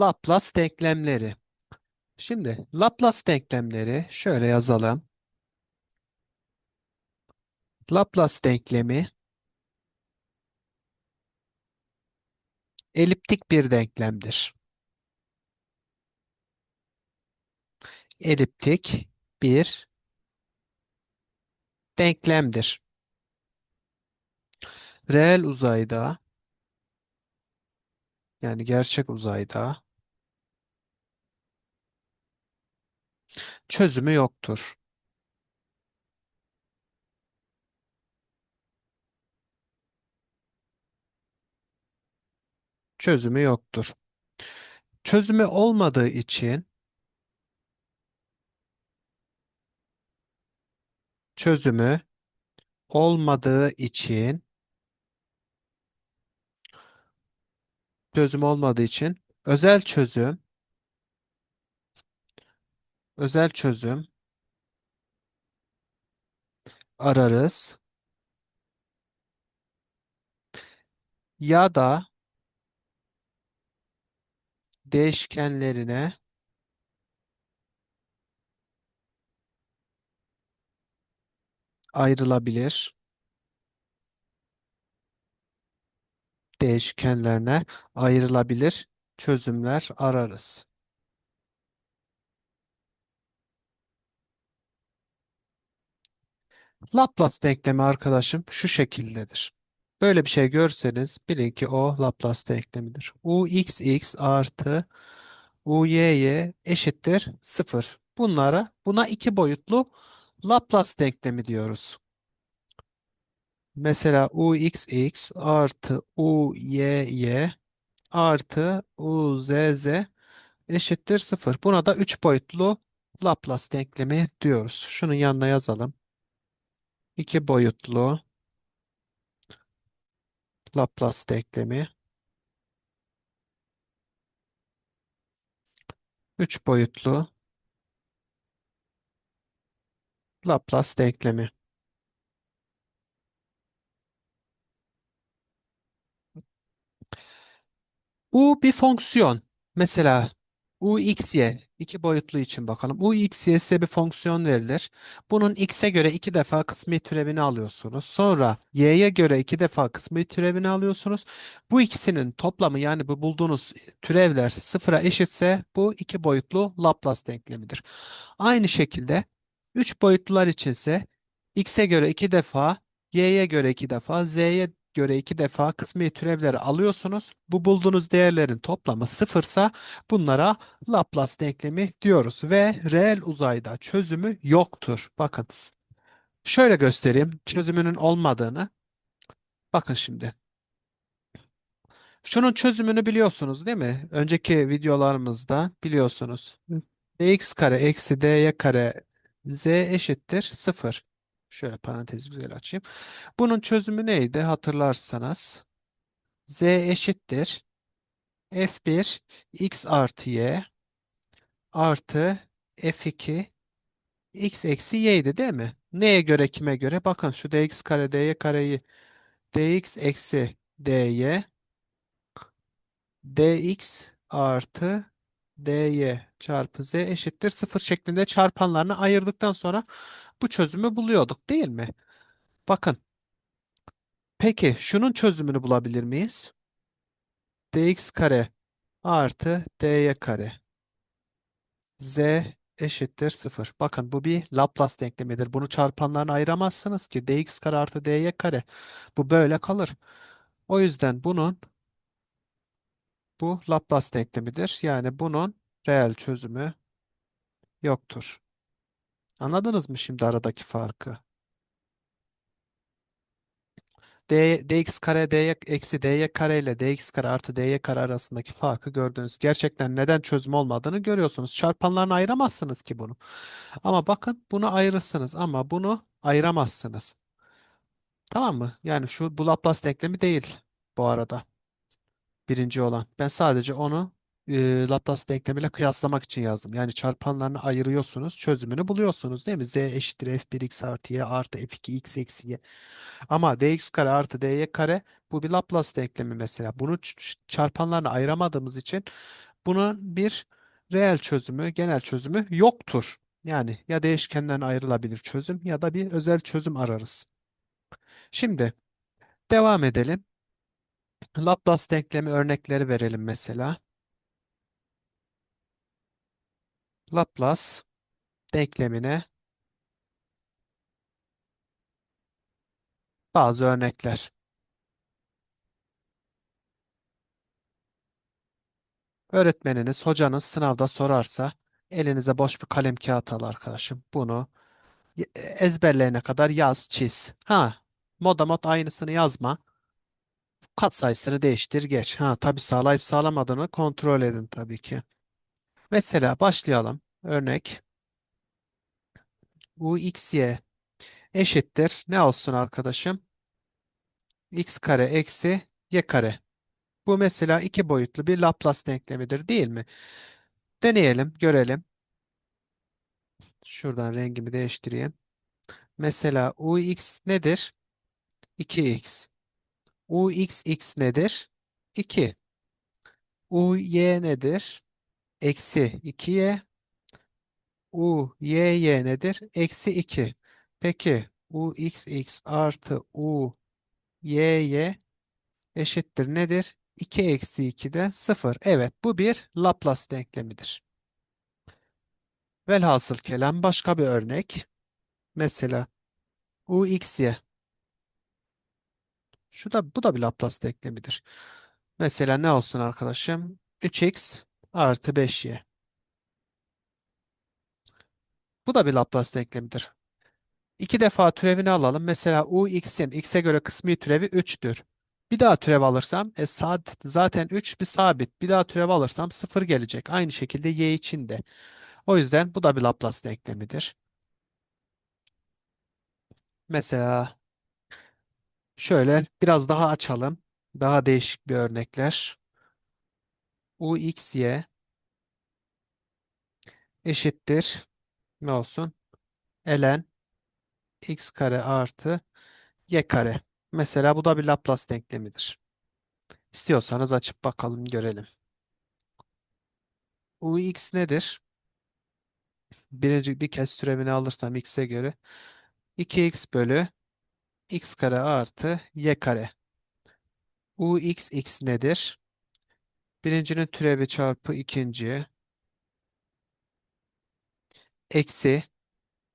Laplace denklemleri. Şimdi Laplace denklemleri şöyle yazalım. Laplace denklemi eliptik bir denklemdir. Eliptik bir denklemdir. Reel uzayda yani gerçek uzayda çözümü yoktur. Çözümü yoktur. Çözümü olmadığı için çözümü olmadığı için çözüm olmadığı için özel çözüm özel çözüm ararız ya da değişkenlerine ayrılabilir. Değişkenlerine ayrılabilir çözümler ararız. Laplace denklemi arkadaşım şu şekildedir. Böyle bir şey görseniz bilin ki o Laplace denklemidir. uxx artı uyy eşittir 0. Bunlara buna iki boyutlu Laplace denklemi diyoruz. Mesela uxx artı uyy artı uzz eşittir 0. Buna da 3 boyutlu Laplace denklemi diyoruz. Şunun yanına yazalım. 2 boyutlu Laplace denklemi 3 boyutlu Laplace denklemi. U bir fonksiyon. Mesela uxy iki boyutlu için bakalım. uxy size bir fonksiyon verilir. Bunun x'e göre iki defa kısmi türevini alıyorsunuz. Sonra y'ye göre iki defa kısmi türevini alıyorsunuz. Bu ikisinin toplamı yani bu bulduğunuz türevler sıfıra eşitse bu iki boyutlu Laplace denklemidir. Aynı şekilde üç boyutlular içinse x'e göre iki defa, y'ye göre iki defa, z'ye göre iki defa kısmi türevleri alıyorsunuz. Bu bulduğunuz değerlerin toplamı sıfırsa bunlara Laplace denklemi diyoruz ve reel uzayda çözümü yoktur. Bakın şöyle göstereyim çözümünün olmadığını. Bakın şimdi. Şunun çözümünü biliyorsunuz değil mi? Önceki videolarımızda biliyorsunuz. dx kare eksi dy kare z eşittir 0. Şöyle parantez güzel açayım. Bunun çözümü neydi hatırlarsanız? z eşittir f1 x artı y artı f2 x eksi y'ydi değil mi? Neye göre kime göre? Bakın şu dx kare dy kareyi dx eksi dy dx artı dy çarpı z eşittir 0 şeklinde çarpanlarını ayırdıktan sonra bu çözümü buluyorduk değil mi? Bakın. Peki şunun çözümünü bulabilir miyiz? dx kare artı dy kare z eşittir 0. Bakın bu bir Laplace denklemidir. Bunu çarpanlarına ayıramazsınız ki dx kare artı dy kare. Bu böyle kalır. O yüzden bunun bu Laplace denklemidir. Yani bunun reel çözümü yoktur. Anladınız mı şimdi aradaki farkı? D, dx kare dy eksi dy kare ile dx kare artı dy kare arasındaki farkı gördünüz. Gerçekten neden çözüm olmadığını görüyorsunuz. Çarpanlarını ayıramazsınız ki bunu. Ama bakın bunu ayırırsınız ama bunu ayıramazsınız. Tamam mı? Yani şu bu Laplace denklemi değil bu arada. Birinci olan. Ben sadece onu e, Laplace denklemiyle kıyaslamak için yazdım. Yani çarpanlarını ayırıyorsunuz, çözümünü buluyorsunuz değil mi? z eşittir f1x artı y artı f2x eksi y. Ama dx kare artı dy kare bu bir Laplace denklemi mesela. Bunu çarpanlarını ayıramadığımız için Bunun bir reel çözümü, genel çözümü yoktur. Yani ya değişkenden ayrılabilir çözüm ya da bir özel çözüm ararız. Şimdi devam edelim. Laplace denklemi örnekleri verelim mesela. Laplace denklemine bazı örnekler. Öğretmeniniz, hocanız sınavda sorarsa elinize boş bir kalem kağıt al arkadaşım. Bunu y- ezberleyene kadar yaz, çiz. Ha, moda mod aynısını yazma. Katsayısını değiştir, geç. Ha, tabii sağlayıp sağlamadığını kontrol edin tabii ki. Mesela başlayalım. Örnek u x y eşittir. Ne olsun arkadaşım? x kare eksi y kare. Bu mesela iki boyutlu bir Laplace denklemidir değil mi? Deneyelim, görelim. Şuradan rengimi değiştireyim. Mesela ux nedir? 2x. ux nedir? 2. uy nedir? Eksi 2y. uyy nedir? Eksi 2. Peki uxx artı uyy eşittir nedir? 2 eksi 2'de 0. Evet bu bir Laplace denklemidir. Velhasıl kelam başka bir örnek. Mesela uxy. Şu da bu da bir Laplace denklemidir. Mesela ne olsun arkadaşım? 3x artı 5y. Bu da bir Laplace denklemidir. İki defa türevini alalım. Mesela ux'in x'e göre kısmi türevi 3'tür. Bir daha türev alırsam e, zaten 3 bir sabit. Bir daha türev alırsam 0 gelecek. Aynı şekilde y için de. O yüzden bu da bir Laplace denklemidir. Mesela şöyle biraz daha açalım. Daha değişik bir örnekler. Uxy eşittir. Ne olsun? ln x kare artı y kare. Mesela bu da bir Laplace denklemidir. İstiyorsanız açıp bakalım görelim. ux nedir? Birinci bir kez türevini alırsam x'e göre 2x bölü x kare artı y kare. uxx nedir? Birincinin türevi çarpı ikinci eksi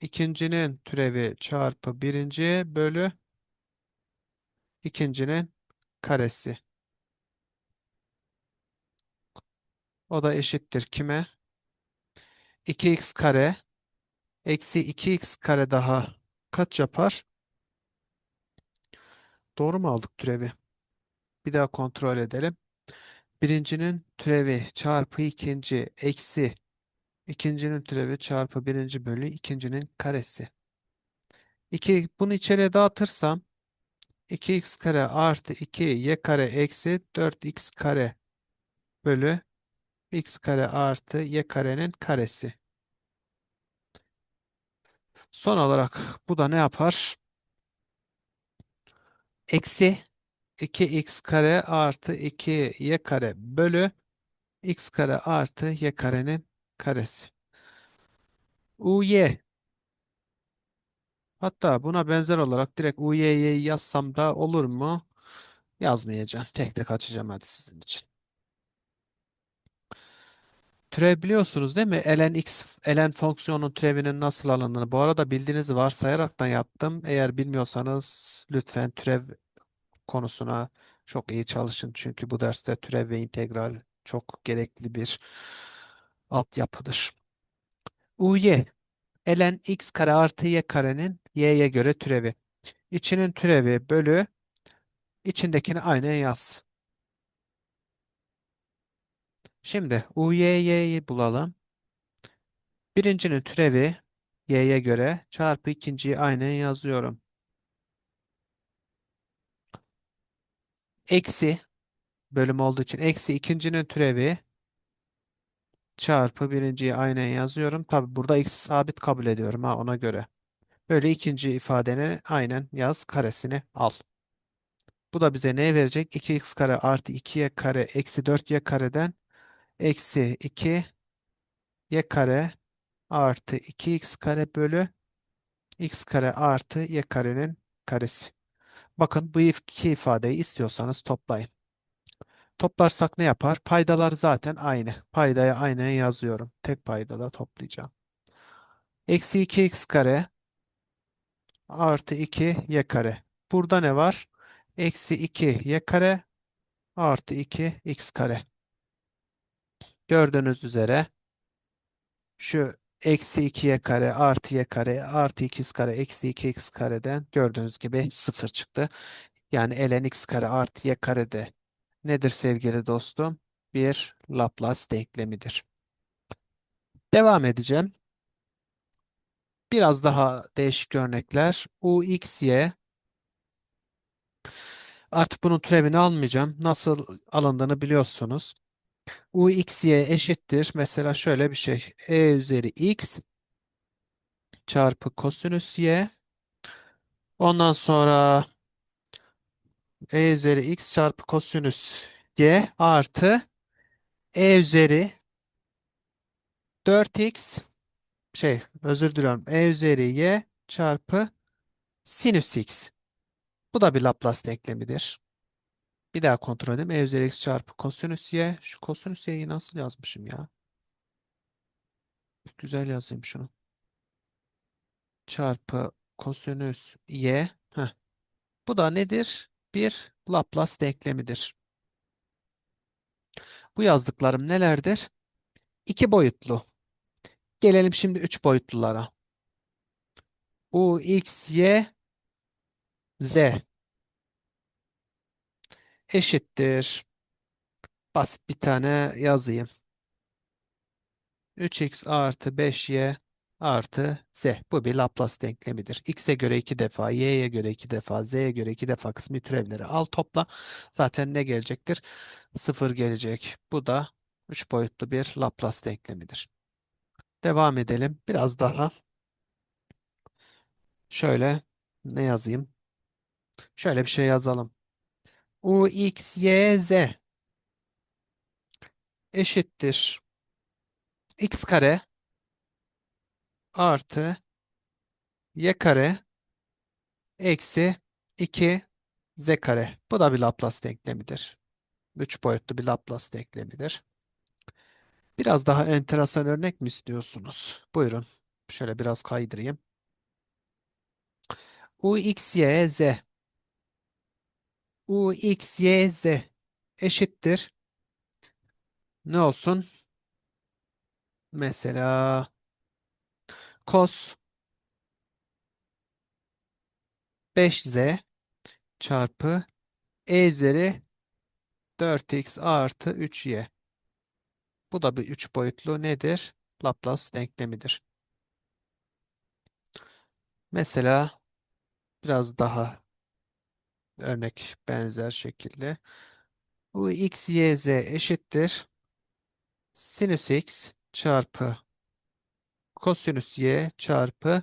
ikincinin türevi çarpı birinci bölü ikincinin karesi. O da eşittir kime? 2x kare eksi 2x kare daha kaç yapar? Doğru mu aldık türevi? Bir daha kontrol edelim. Birincinin türevi çarpı ikinci eksi ikincinin türevi çarpı birinci bölü ikincinin karesi. 2 bunu içeriye dağıtırsam 2x kare artı 2y kare eksi 4x kare bölü x kare artı y karenin karesi. Son olarak bu da ne yapar? Eksi 2x kare artı 2y kare bölü x kare artı y karenin karesi. uy hatta buna benzer olarak direkt uy'yi yazsam da olur mu? Yazmayacağım. Tek tek açacağım hadi sizin için. Türev biliyorsunuz değil mi? ln x, ln fonksiyonun türevinin nasıl alındığını. Bu arada bildiğinizi varsayaraktan yaptım. Eğer bilmiyorsanız lütfen türev konusuna çok iyi çalışın. Çünkü bu derste türev ve integral çok gerekli bir altyapıdır. uy ln x kare artı y karenin y'ye göre türevi. İçinin türevi bölü içindekini aynen yaz. Şimdi uy'yi bulalım. Birincinin türevi y'ye göre çarpı ikinciyi aynen yazıyorum. Eksi bölüm olduğu için eksi ikincinin türevi çarpı birinciyi aynen yazıyorum. Tabi burada eksi sabit kabul ediyorum ha ona göre. Böyle ikinci ifadeni aynen yaz karesini al. Bu da bize ne verecek? 2x kare artı 2y kare eksi 4y kareden eksi 2 y kare artı 2x kare bölü x kare artı y karenin karesi. Bakın bu iki ifadeyi istiyorsanız toplayın. Toplarsak ne yapar? Paydalar zaten aynı. Paydayı aynen yazıyorum. Tek paydada toplayacağım. Eksi 2x kare artı 2 y kare. Burada ne var? Eksi 2 y kare artı 2 x kare. Gördüğünüz üzere şu eksi 2y kare artı y kare artı 2x kare eksi 2x kareden gördüğünüz gibi 0 çıktı. Yani ln x kare artı y kare de nedir sevgili dostum? Bir Laplace denklemidir. Devam edeceğim. Biraz daha değişik örnekler. u x y Artık bunun türevini almayacağım. Nasıl alındığını biliyorsunuz. U x y eşittir. Mesela şöyle bir şey. e üzeri x çarpı kosinüs y. Ondan sonra e üzeri x çarpı kosinüs y artı e üzeri 4x şey özür diliyorum. e üzeri y çarpı sinüs x. Bu da bir Laplace denklemidir. Bir daha kontrol edelim. E üzeri x çarpı kosinüs y. Şu kosinüs y'yi nasıl yazmışım ya? Güzel yazayım şunu. Çarpı kosinüs y. Heh. Bu da nedir? Bir Laplace denklemidir. Bu yazdıklarım nelerdir? İki boyutlu. Gelelim şimdi üç boyutlulara. U, X, Y, Z eşittir. Basit bir tane yazayım. 3x artı 5y artı z. Bu bir Laplace denklemidir. x'e göre iki defa, y'ye göre iki defa, z'ye göre iki defa kısmi türevleri al topla. Zaten ne gelecektir? 0 gelecek. Bu da 3 boyutlu bir Laplace denklemidir. Devam edelim. Biraz daha şöyle ne yazayım? Şöyle bir şey yazalım. U, x, y, z eşittir x kare artı y kare eksi 2 z kare. Bu da bir Laplace denklemidir. 3 boyutlu bir Laplace denklemidir. Biraz daha enteresan örnek mi istiyorsunuz? Buyurun. Şöyle biraz kaydırayım. u x y z u x y z eşittir. Ne olsun? Mesela cos 5z çarpı e üzeri 4x artı 3y. Bu da bir 3 boyutlu nedir? Laplace denklemidir. Mesela biraz daha örnek benzer şekilde bu x, y, z eşittir. Sinüs x çarpı kosinüs y çarpı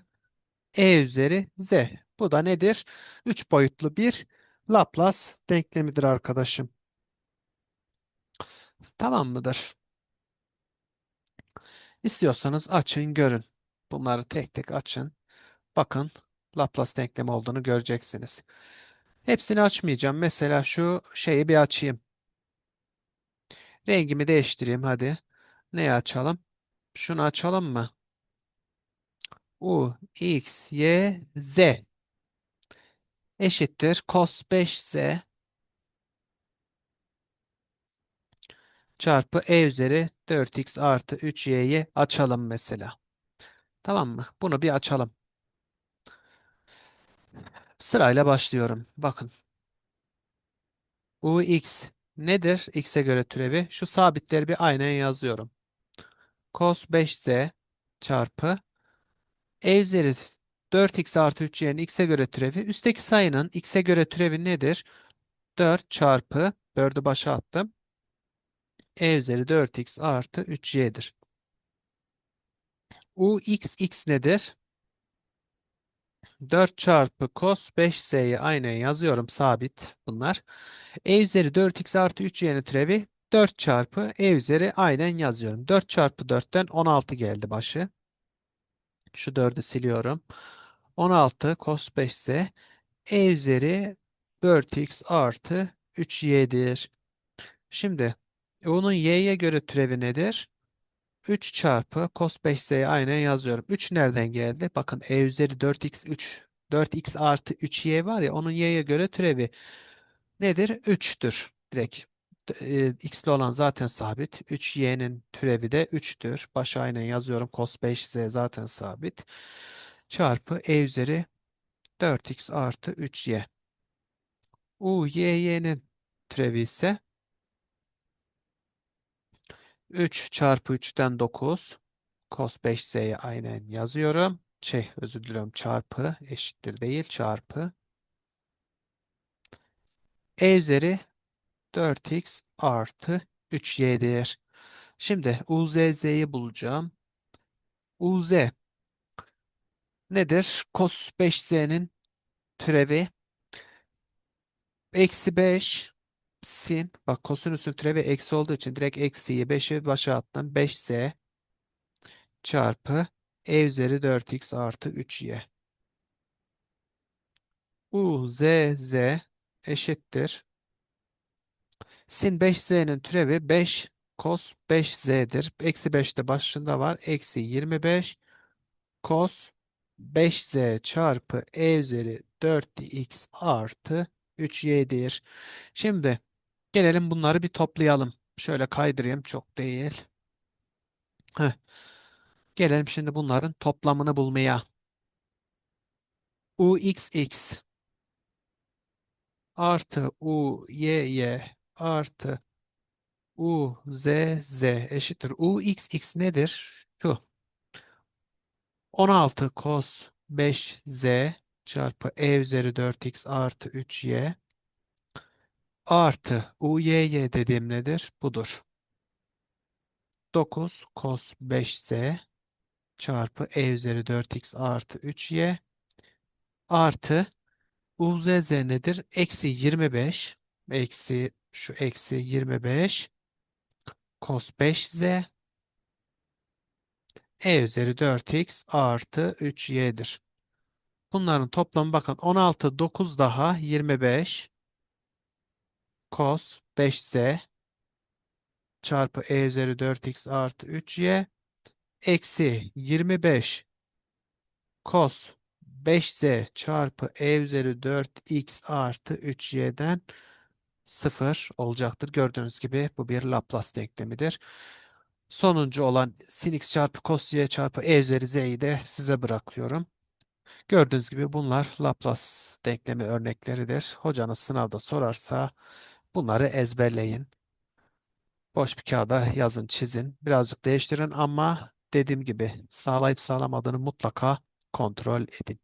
e üzeri z. Bu da nedir? 3 boyutlu bir Laplace denklemidir arkadaşım. Tamam mıdır? İstiyorsanız açın görün. Bunları tek tek açın. Bakın Laplace denklemi olduğunu göreceksiniz. Hepsini açmayacağım. Mesela şu şeyi bir açayım. Rengimi değiştireyim hadi. Neyi açalım? Şunu açalım mı? U, X, Y, Z eşittir cos 5Z çarpı E üzeri 4X artı 3Y'yi açalım mesela. Tamam mı? Bunu bir açalım. Sırayla başlıyorum. Bakın. Ux nedir? X'e göre türevi. Şu sabitleri bir aynen yazıyorum. Cos 5z çarpı e üzeri 4x artı 3y'nin x'e göre türevi. Üstteki sayının x'e göre türevi nedir? 4 çarpı 4'ü başa attım. e üzeri 4x artı 3y'dir. Ux x nedir? 4 çarpı cos 5z'yi aynen yazıyorum. Sabit bunlar. E üzeri 4x artı 3y'nin türevi 4 çarpı e üzeri aynen yazıyorum. 4 çarpı 4'ten 16 geldi başı. Şu 4'ü siliyorum. 16 cos 5 ise e üzeri 4x artı 3y'dir. Şimdi onun y'ye göre türevi nedir? 3 çarpı cos 5z'yi aynen yazıyorum. 3 nereden geldi? Bakın e üzeri 4x 3 4x artı 3y var ya onun y'ye göre türevi nedir? 3'tür. Direkt e, x'li olan zaten sabit. 3y'nin türevi de 3'tür. Başa aynen yazıyorum. Cos 5z zaten sabit. Çarpı e üzeri 4x artı 3y. u y y'nin türevi ise 3 çarpı 3'ten 9. Cos 5z'yi aynen yazıyorum. Şey özür diliyorum çarpı eşittir değil çarpı. E üzeri 4x artı 3y'dir. Şimdi UZZ'yi bulacağım. UZ nedir? Cos 5z'nin türevi eksi 5 sin. Bak kosinüsün türevi eksi olduğu için direkt eksiyi 5'i başa attım. 5z çarpı e üzeri 4x artı 3y. UZZ eşittir. Sin 5z'nin türevi 5 cos 5z'dir. Eksi 5 de başında var. Eksi 25 cos 5z çarpı e üzeri 4x artı 3y'dir. Şimdi gelelim bunları bir toplayalım. Şöyle kaydırayım çok değil. Heh. Gelelim şimdi bunların toplamını bulmaya. uxx artı uyy artı uzz eşittir. uxx nedir? Şu. 16 cos 5z çarpı e üzeri 4x artı 3y artı uyy dediğim nedir? Budur. 9 cos 5z çarpı e üzeri 4x artı 3y artı uzz nedir? Eksi 25 eksi şu eksi 25 cos 5z e üzeri 4x artı 3y'dir. Bunların toplamı bakın 16 9 daha 25 cos 5z çarpı e üzeri 4x artı 3y eksi 25 cos 5z çarpı e üzeri 4x artı 3y'den 0 olacaktır. Gördüğünüz gibi bu bir Laplace denklemidir. Sonuncu olan sin x çarpı cos y çarpı e üzeri z'yi de size bırakıyorum. Gördüğünüz gibi bunlar Laplace denklemi örnekleridir. Hocanız sınavda sorarsa bunları ezberleyin. Boş bir kağıda yazın, çizin. Birazcık değiştirin ama dediğim gibi sağlayıp sağlamadığını mutlaka kontrol edin.